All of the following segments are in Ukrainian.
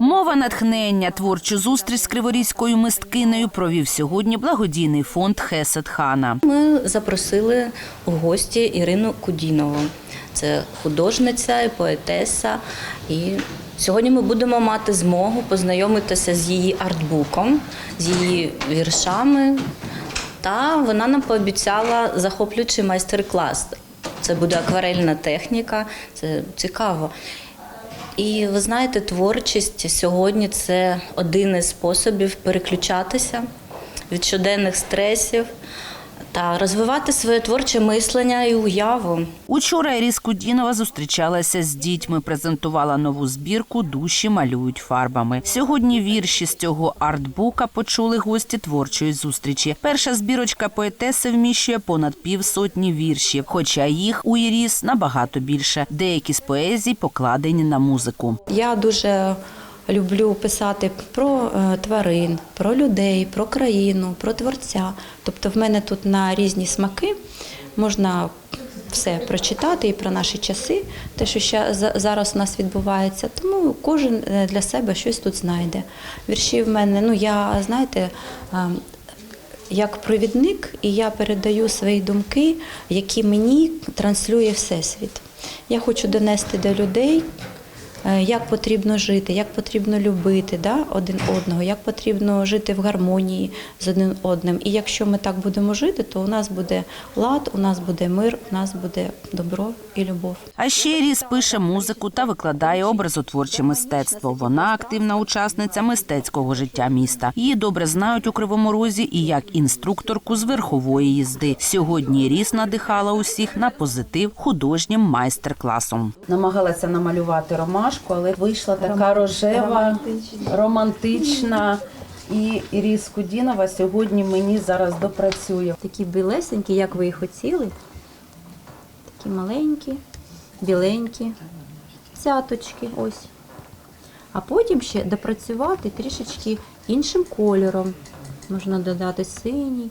Мова натхнення, творчу зустріч з криворізькою мисткинею провів сьогодні благодійний фонд Хесед Хана. Ми запросили у гості Ірину Кудінову. Це художниця і поетеса. І сьогодні ми будемо мати змогу познайомитися з її артбуком, з її віршами. Та вона нам пообіцяла захоплюючий майстер-клас. Це буде акварельна техніка, це цікаво. І ви знаєте, творчість сьогодні це один із способів переключатися від щоденних стресів та розвивати своє творче мислення і уяву. Учора Іріс Кудінова зустрічалася з дітьми, презентувала нову збірку Душі малюють фарбами. Сьогодні вірші з цього артбука почули гості творчої зустрічі. Перша збірочка поетеси вміщує понад півсотні віршів, хоча їх у Іріс набагато більше. Деякі з поезій покладені на музику. Я дуже люблю писати про е, тварин, про людей, про країну, про творця. Тобто в мене тут на різні смаки можна все прочитати і про наші часи, те, що за- зараз у нас відбувається. Тому кожен е, для себе щось тут знайде. Вірші в мене, ну я знаєте. е, як провідник, і я передаю свої думки, які мені транслює Всесвіт. Я хочу донести до людей, як потрібно жити, як потрібно любити да, один одного, як потрібно жити в гармонії з один одним. І якщо ми так будемо жити, то у нас буде лад, у нас буде мир, у нас буде добро і любов. А ще Іріс пише музику та викладає образотворче мистецтво. Вона активна учасниця мистецького життя міста. Її добре знають у Кривому Розі і як інструкторку з верхової їзди. Сьогодні Іріс надихала усіх на позитив художнім майстер-класом. намагалася намалювати ромашку, але вийшла така рожева, романтична. І Іріс Кудінова сьогодні мені зараз допрацює. Такі білесенькі, як ви їх хотіли. Такі маленькі, біленькі, цяточки, ось. А потім ще допрацювати трішечки іншим кольором. Можна додати синій,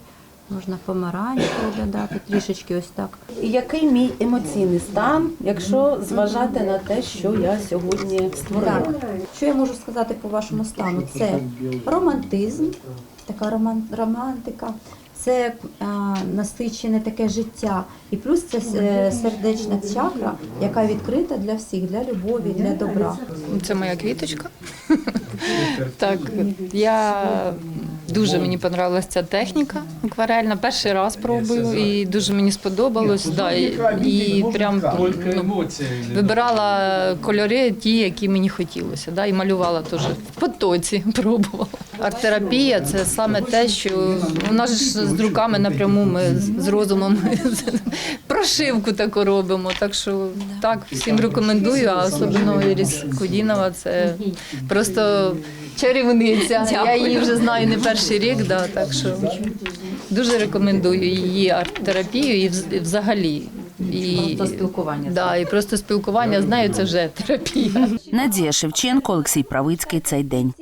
можна помаранчевий додати, трішечки ось так. І який мій емоційний стан, якщо зважати на те, що я сьогодні створила? Так. Що я можу сказати по вашому стану? Це романтизм, така роман- романтика, це а, насичене таке життя. І плюс це е, сердечна чакра, яка відкрита для всіх, для любові, для добра. Це моя квіточка. так, я дуже мені понравилася ця техніка акварельна. Перший раз пробую і дуже мені сподобалось. Да, і, і прям ну, вибирала кольори, ті, які мені хотілося. Да, і малювала теж в потоці, пробувала. Арт-терапія це саме те, що у нас ж з руками напряму ми з розумом прошивку таку робимо. Так що так, всім рекомендую, а особливо Іріс Кудінова це просто чарівниця. Я її вже знаю не перший рік, да, так що дуже рекомендую її арт-терапію і вз- і взагалі. І, Просто спілкування. Да, і просто спілкування з нею це вже терапія. Надія Шевченко, Олексій Правицький. Цей день.